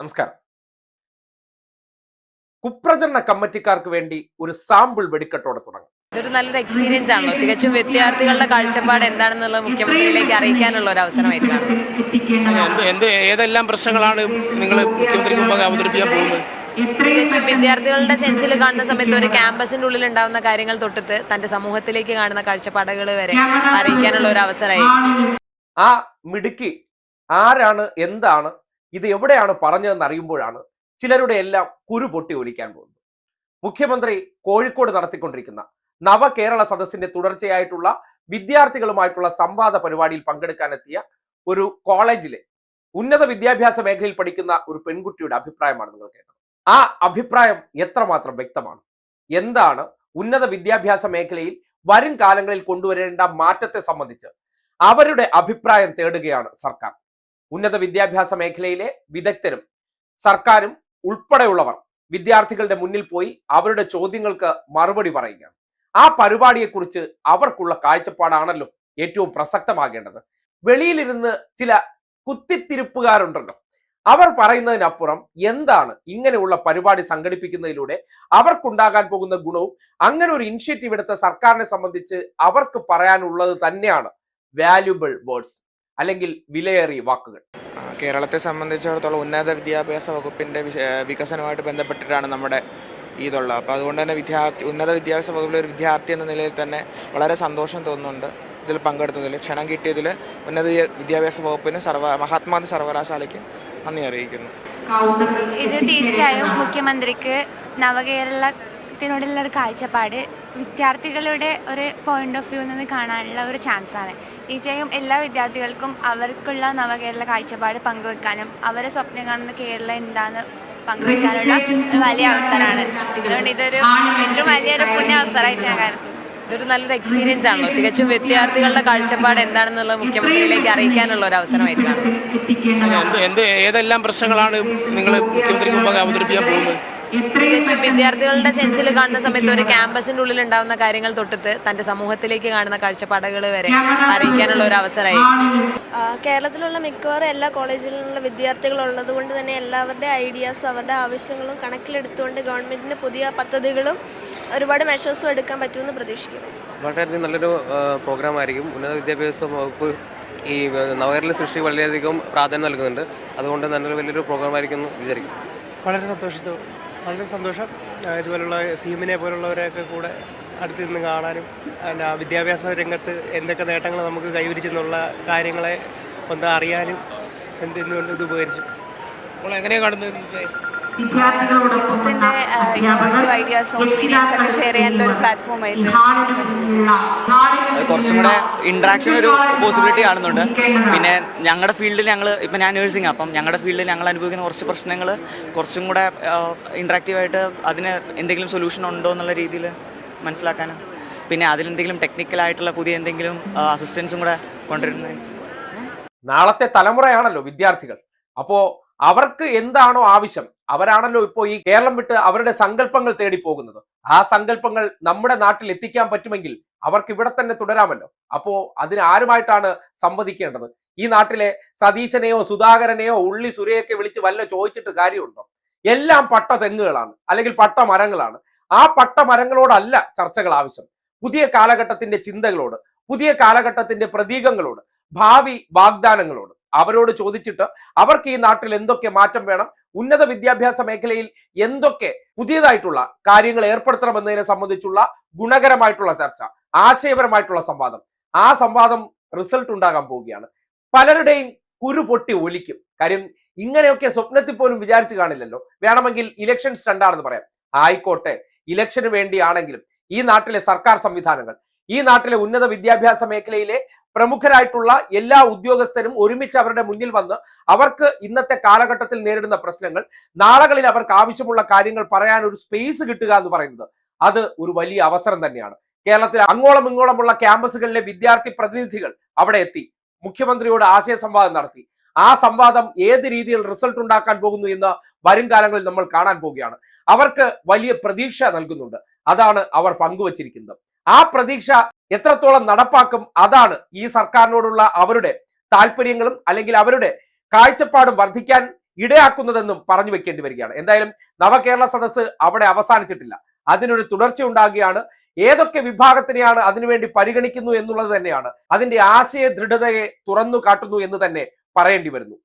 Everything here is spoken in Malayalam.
നമസ്കാരം. കുപ്രചരണ കമ്മിറ്റിക്കാർക്ക് വേണ്ടി ഒരു സാമ്പിൾ വെടിക്കെട്ടോടെ തുടങ്ങും. ഇതൊരു നല്ലൊരു എക്സ്പീരിയൻസ് ആണ് തികച്ചും വിദ്യാർത്ഥികളുടെ കാഴ്ചപ്പാട് എന്താണെന്നുള്ളത് മുഖ്യമന്ത്രിയിലേക്ക് അറിയിക്കാനുള്ള ഒരു അവസരമായിട്ട് കാണുന്നു. എന്ത് എന്ത് ഏതെല്ലാം പ്രശ്നങ്ങളാണ് നിങ്ങൾ മുഖ്യമന്ത്രിക്ക് അവതരിപ്പിക്കാൻ പോകുന്നത്? തികച്ചും വിദ്യാർത്ഥികളുടെ സെൻസിൽ കാണുന്ന സമയത്ത് ഒരു ക്യാമ്പസിന്റെ ഉള്ളിൽ ഉണ്ടാവുന്ന കാര്യങ്ങൾ തൊട്ടിട്ട് തന്റെ സമൂഹത്തിലേക്ക് കാണുന്ന കാഴ്ചപ്പാടുകൾ വരെ അറിയിക്കാനുള്ള ഒരു അവസരമായി. ആ മിടുക്കി ആരാണ് എന്താണ് ഇത് എവിടെയാണ് പറഞ്ഞതെന്ന് അറിയുമ്പോഴാണ് ചിലരുടെ എല്ലാം കുരു പൊട്ടി ഒലിക്കാൻ പോകുന്നത്. മുഖ്യമന്ത്രി കോഴിക്കോട് നടത്തിക്കൊണ്ടിരിക്കുന്ന നവകേരള സദസ്സിന്റെ തുടർച്ചയായിട്ടുള്ള വിദ്യാർത്ഥികളുമായിട്ടുള്ള സംവാദ പരിപാടിയിൽ പങ്കെടുക്കാനെത്തിയ ഒരു കോളേജിലെ ഉന്നത വിദ്യാഭ്യാസ മേഖലയിൽ പഠിക്കുന്ന ഒരു പെൺകുട്ടിയുടെ അഭിപ്രായമാണ് നിങ്ങൾ കേട്ടത്. ആ അഭിപ്രായം എത്രമാത്രം വ്യക്തമാണ്? എന്താണ് ഉന്നത വിദ്യാഭ്യാസ മേഖലയിൽ വരും കാലങ്ങളിൽ കൊണ്ടുവരേണ്ട മാറ്റത്തെ സംബന്ധിച്ച് അവരുടെ അഭിപ്രായം തേടുകയാണ് സർക്കാർ. ഉന്നത വിദ്യാഭ്യാസ മേഖലയിലെ വിദഗ്ധരും സർക്കാരും ഉൾപ്പെടെയുള്ളവർ വിദ്യാർത്ഥികളുടെ മുന്നിൽ പോയി അവരുടെ ചോദ്യങ്ങൾക്ക് മറുപടി പറയുകയാണ്. ആ പരിപാടിയെക്കുറിച്ച് അവർക്കുള്ള കാഴ്ചപ്പാടാണല്ലോ ഏറ്റവും പ്രസക്തമാകേണ്ടത്. വെളിയിലിരുന്ന് ചില കുത്തിത്തിരിപ്പുകാരുണ്ടല്ലോ. അവർ പറയുന്നതിനപ്പുറം എന്താണ് ഇങ്ങനെയുള്ള പരിപാടി സംഘടിപ്പിക്കുന്നതിലൂടെ അവർക്കുണ്ടാകാൻ പോകുന്ന ഗുണവും അങ്ങനെ ഒരു ഇനിഷ്യേറ്റീവ് എടുത്ത സർക്കാരിനെ സംബന്ധിച്ച് അവർക്ക് പറയാനുള്ളത് തന്നെയാണ് വാല്യുബിൾ വേർഡ്സ് അല്ലെങ്കിൽ വിലയേറിയ വാക്കുകൾ. കേരളത്തെ സംബന്ധിച്ചിടത്തോളം ഉന്നത വിദ്യാഭ്യാസ വകുപ്പിന്റെ വികസനവുമായിട്ട് ബന്ധപ്പെട്ടിട്ടാണ് നമ്മുടെ ഇതുള്ളത്. അപ്പോൾ അതുകൊണ്ട് തന്നെ വിദ്യാർത്ഥി ഉന്നത വിദ്യാഭ്യാസ വകുപ്പിലെ ഒരു വിദ്യാർത്ഥി എന്ന നിലയിൽ തന്നെ വളരെ സന്തോഷം തോന്നുന്നുണ്ട് ഇതിൽ പങ്കെടുത്തതിൽ. ക്ഷണം കിട്ടിയതിൽ ഉന്നത വിദ്യാഭ്യാസ വകുപ്പിനും സർവ മഹാത്മാഗാന്ധി സർവകലാശാലയ്ക്കും നന്ദി അറിയിക്കുന്നു. ഇത് തീർച്ചയായും മുഖ്യമന്ത്രിക്ക് നവകേരളത്തിനോടുള്ള ഒരു കാഴ്ചപ്പാട് വിദ്യാർത്ഥികളുടെ ഒരു പോയിന്റ് ഓഫ് വ്യൂ നിന്ന് കാണാനുള്ള ഒരു ചാൻസാണ് തീർച്ചയായും എല്ലാ വിദ്യാർത്ഥികൾക്കും അവർക്കുള്ള നവകേരള കാഴ്ചപ്പാട് പങ്കുവെക്കാനും അവരെ സ്വപ്നം കാണുന്ന കേരളം എന്താന്ന് പങ്കുവെക്കാനുള്ള ഒരു വലിയ അവസരമാണ്. അതുകൊണ്ട് ഇതൊരു ഏറ്റവും വലിയൊരു പുണ്യ അവസരമായിട്ട് ഞാൻ കരുതുന്നു. ഇതൊരു നല്ലൊരു എക്സ്പീരിയൻസ് ആണല്ലോ തികച്ചും വിദ്യാർത്ഥികളുടെ കാഴ്ചപ്പാട് എന്താണെന്നുള്ളത് മുഖ്യമന്ത്രിയിലേക്ക് അറിയിക്കാനുള്ള ഒരു അവസരമായിട്ട് കാണുന്നു. എന്ത് എന്ത് ഏതെല്ലാം പ്രശ്നങ്ങളാണ് നിങ്ങൾ മുഖ്യമന്ത്രിക്ക് മുമ്പ് അവതരിപ്പിക്കാൻ പോകുന്നത്? വിദ്യാർത്ഥികളുടെ സെൻസിൽ കാണുന്ന സമയത്ത് ഒരു ക്യാമ്പസിന്റെ ഉള്ളിൽ ഉണ്ടാവുന്ന കാര്യങ്ങൾ തൊട്ടിട്ട് തന്റെ സമൂഹത്തിലേക്ക് കാണുന്ന കാഴ്ചപ്പാടുകൾ വരെ അറിയിക്കാനുള്ള ഒരു അവസരമായി. കേരളത്തിലുള്ള മിക്കവാറും എല്ലാ കോളേജുകളിലുള്ള വിദ്യാർത്ഥികൾ ഉള്ളത് കൊണ്ട് തന്നെ എല്ലാവരുടെ ഐഡിയാസ് അവരുടെ ആവശ്യങ്ങളും കണക്കിലെടുത്തുകൊണ്ട് ഗവൺമെന്റിന്റെ പുതിയ പദ്ധതികളും ഒരുപാട് മെഷേഴ്സും എടുക്കാൻ പറ്റുമെന്ന് പ്രതീക്ഷിക്കുന്നു. വളരെയധികം നല്ലൊരു പ്രോഗ്രാം ആയിരിക്കും. ഉന്നത വിദ്യാഭ്യാസ വകുപ്പ് ഈ നവകേരള സൃഷ്ടി വളരെയധികം പ്രാധാന്യം നൽകുന്നുണ്ട്. അതുകൊണ്ട് നല്ലൊരു വലിയൊരു പ്രോഗ്രാം ആയിരിക്കും വിചാരിക്കും വളരെ സന്തോഷത്തോ വളരെ സന്തോഷം. ഇതുപോലുള്ള സീമിനെ പോലുള്ളവരെയൊക്കെ കൂടെ അടുത്ത് നിന്ന് കാണാനും എന്നാ വിദ്യാഭ്യാസ രംഗത്ത് എന്തൊക്കെ നേട്ടങ്ങൾ നമുക്ക് കൈവരിച്ചെന്നുള്ള കാര്യങ്ങളെ ഒന്ന് അറിയാനും എന്തെന്നുകൊണ്ട് ഇത് ഉപകരിച്ചു. അപ്പോൾ എങ്ങനെയാണ് കാണുന്നത്? യൂത്തിന്റെ ഇന്നോവേറ്റീവ് ഐഡിയാസും ഒക്കെ ഷെയർ ചെയ്യാനുള്ള ഒരു പ്ലാറ്റ്ഫോമായിട്ട് കുറച്ചും കൂടെ ഇൻട്രാക്ഷൻ ഒരു പോസിബിലിറ്റി കാണുന്നുണ്ട് പിന്നെ ഞങ്ങളുടെ ഫീൽഡിൽ ഞങ്ങൾ ഇപ്പം ഞാൻ നേഴ്സിംഗ് അപ്പം ഞങ്ങളുടെ ഫീൽഡിൽ ഞങ്ങൾ അനുഭവിക്കുന്ന കുറച്ച് പ്രശ്നങ്ങൾ കുറച്ചും കൂടെ ഇൻട്രാക്റ്റീവായിട്ട് അതിന് എന്തെങ്കിലും സൊല്യൂഷൻ ഉണ്ടോ എന്നുള്ള രീതിയിൽ മനസ്സിലാക്കാനും. പിന്നെ അതിലെന്തെങ്കിലും ടെക്നിക്കലായിട്ടുള്ള പുതിയ എന്തെങ്കിലും അസിസ്റ്റൻസും കൂടെ കൊണ്ടുവരുന്നതിന്. നാളത്തെ തലമുറയാണല്ലോ വിദ്യാർത്ഥികൾ. അപ്പോ അവർക്ക് എന്താണോ ആവശ്യം അവരാണല്ലോ ഇപ്പോൾ ഈ കേരളം വിട്ട് അവരുടെ സങ്കല്പങ്ങൾ തേടി പോകുന്നത്. ആ സങ്കല്പങ്ങൾ നമ്മുടെ നാട്ടിൽ എത്തിക്കാൻ പറ്റുമെങ്കിൽ അവർക്ക് ഇവിടെ തന്നെ തുടരാമല്ലോ. അപ്പോ അതിന് ആരുമായിട്ടാണ് സംവദിക്കേണ്ടത്? ഈ നാട്ടിലെ സതീശനെയോ സുധാകരനെയോ ഉള്ളി സുരയൊക്കെ വിളിച്ച് വല്ല ചോദിച്ചിട്ട് കാര്യമുണ്ടോ? എല്ലാം പട്ട തെങ്ങുകളാണ് അല്ലെങ്കിൽ പട്ട മരങ്ങളാണ്. ആ പട്ട മരങ്ങളോടല്ല ചർച്ചകൾ ആവശ്യം. പുതിയ കാലഘട്ടത്തിന്റെ ചിന്തകളോട് പുതിയ കാലഘട്ടത്തിന്റെ പ്രതീകങ്ങളോട് ഭാവി വാഗ്ദാനങ്ങളോട്. അവരോട് ചോദിച്ചിട്ട് അവർക്ക് ഈ നാട്ടിൽ എന്തൊക്കെ മാറ്റം വേണം ഉന്നത വിദ്യാഭ്യാസ മേഖലയിൽ എന്തൊക്കെ പുതിയതായിട്ടുള്ള കാര്യങ്ങൾ ഏർപ്പെടുത്തണമെന്നതിനെ സംബന്ധിച്ചുള്ള ഗുണകരമായിട്ടുള്ള ചർച്ച ആശയപരമായിട്ടുള്ള സംവാദം. ആ സംവാദം റിസൾട്ട് ഉണ്ടാകാൻ പോവുകയാണ്. പലരുടെയും കുരു പൊട്ടി ഒലിക്കും. കാര്യം ഇങ്ങനെയൊക്കെ സ്വപ്നത്തിൽ പോലും വിചാരിച്ചു കാണില്ലല്ലോ. വേണമെങ്കിൽ ഇലക്ഷൻ സ്റ്റണ്ടാണെന്ന് പറയാം. ആയിക്കോട്ടെ ഇലക്ഷന് വേണ്ടിയാണെങ്കിലും ഈ നാട്ടിലെ സർക്കാർ സംവിധാനങ്ങൾ ഈ നാട്ടിലെ ഉന്നത വിദ്യാഭ്യാസ മേഖലയിലെ പ്രമുഖരായിട്ടുള്ള എല്ലാ ഉദ്യോഗസ്ഥരും ഒരുമിച്ച് അവരുടെ മുന്നിൽ വന്ന് അവർക്ക് ഇന്നത്തെ കാലഘട്ടത്തിൽ നേരിടുന്ന പ്രശ്നങ്ങൾ നാളകളിൽ അവർക്ക് ആവശ്യമുള്ള കാര്യങ്ങൾ പറയാൻ ഒരു സ്പേസ് കിട്ടുക എന്ന് പറയുന്നത് അത് ഒരു വലിയ അവസരം തന്നെയാണ്. കേരളത്തിലെ അങ്ങോളം ഇങ്ങോളമുള്ള ക്യാമ്പസുകളിലെ വിദ്യാർത്ഥി പ്രതിനിധികൾ അവിടെ എത്തി മുഖ്യമന്ത്രിയോട് ആശയ സംവാദം നടത്തി. ആ സംവാദം ഏത് രീതിയിൽ റിസൾട്ട് ഉണ്ടാക്കാൻ പോകുന്നു എന്ന് വരും കാലങ്ങളിൽ നമ്മൾ കാണാൻ പോവുകയാണ്. അവർക്ക് വലിയ പ്രതീക്ഷ നൽകുന്നുണ്ട്. അതാണ് അവർ പങ്കുവച്ചിരിക്കുന്നത്. ആ പ്രതീക്ഷ എത്രത്തോളം നടപ്പാക്കും അതാണ് ഈ സർക്കാരിനോടുള്ള അവരുടെ താല്പര്യങ്ങളും അല്ലെങ്കിൽ അവരുടെ കാഴ്ചപ്പാടും വർദ്ധിക്കാൻ ഇടയാക്കുന്നതെന്നും പറഞ്ഞു വെക്കേണ്ടി വരികയാണ്. എന്തായാലും നവകേരള സദസ്സ് അവിടെ അവസാനിച്ചിട്ടില്ല. അതിനൊരു തുടർച്ച ഉണ്ടാകുകയാണ്. ഏതൊക്കെ വിഭാഗത്തിനെയാണ് അതിനുവേണ്ടി പരിഗണിക്കുന്നു എന്നുള്ളത് തന്നെയാണ്. അതിന്റെ ആശയ ദൃഢതയെ തുറന്നു കാട്ടുന്നു എന്ന് തന്നെ പറയേണ്ടി വരുന്നു.